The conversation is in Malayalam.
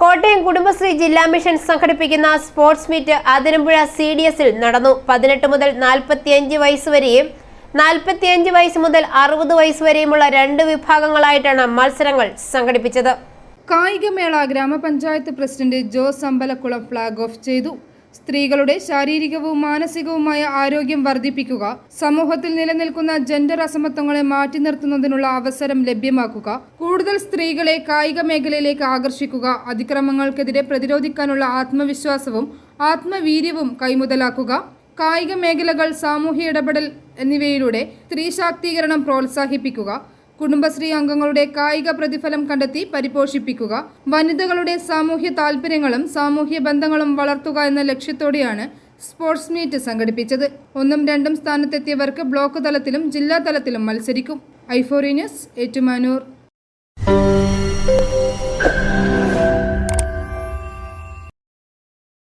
കോട്ടയം കുടുംബശ്രീ ജില്ലാ മിഷൻ സംഘടിപ്പിക്കുന്ന sports meet Athirampuzha C D എസിൽ നടന്നു. പതിനെട്ട് മുതൽ നാൽപ്പത്തിയഞ്ച് വയസ്സ് വരെയും നാൽപ്പത്തിയഞ്ച് വയസ്സ് മുതൽ അറുപത് വയസ്സ് വരെയുമുള്ള രണ്ട് വിഭാഗങ്ങളായിട്ടാണ് മത്സരങ്ങൾ സംഘടിപ്പിച്ചത്. കായികമേള ഗ്രാമപഞ്ചായത്ത് president Jose Ambalakkulam flag off ചെയ്തു. സ്ത്രീകളുടെ ശാരീരികവും മാനസികവുമായ ആരോഗ്യം വർദ്ധിപ്പിക്കുക സമൂഹത്തിൽ നിലനിൽക്കുന്ന ജെൻഡർ അസമത്വങ്ങളെ മാറ്റി നിർത്തുന്നതിനുള്ള അവസരം ലഭ്യമാക്കുക കൂടുതൽ സ്ത്രീകളെ കായിക മേഖലയിലേക്ക് ആകർഷിക്കുക അതിക്രമങ്ങൾക്കെതിരെ പ്രതിരോധിക്കാനുള്ള ആത്മവിശ്വാസവും ആത്മവീര്യവും കൈമുതലാക്കുക കായിക മേഖലകൾ സാമൂഹ്യ ഇടപെടൽ എന്നിവയിലൂടെ സ്ത്രീ ശാക്തീകരണം പ്രോത്സാഹിപ്പിക്കുക കുടുംബശ്രീ അംഗങ്ങളുടെ കായിക പ്രതിഫലം കണ്ടെത്തി പരിപോഷിപ്പിക്കുക. വനിതകളുടെ സാമൂഹ്യ താൽപ്പര്യങ്ങളും സാമൂഹ്യ ബന്ധങ്ങളും വളർത്തുക എന്ന ലക്ഷ്യത്തോടെയാണ് സ്പോർട്സ് മീറ്റ് സംഘടിപ്പിച്ചത്. ഒന്നും രണ്ടും സ്ഥാനത്തെത്തിയവർക്ക് ബ്ലോക്ക് തലത്തിലും ജില്ലാ തലത്തിലും മത്സരിക്കും. ഐഫോറി ന്യൂസ് ഏറ്റുമാനൂർ.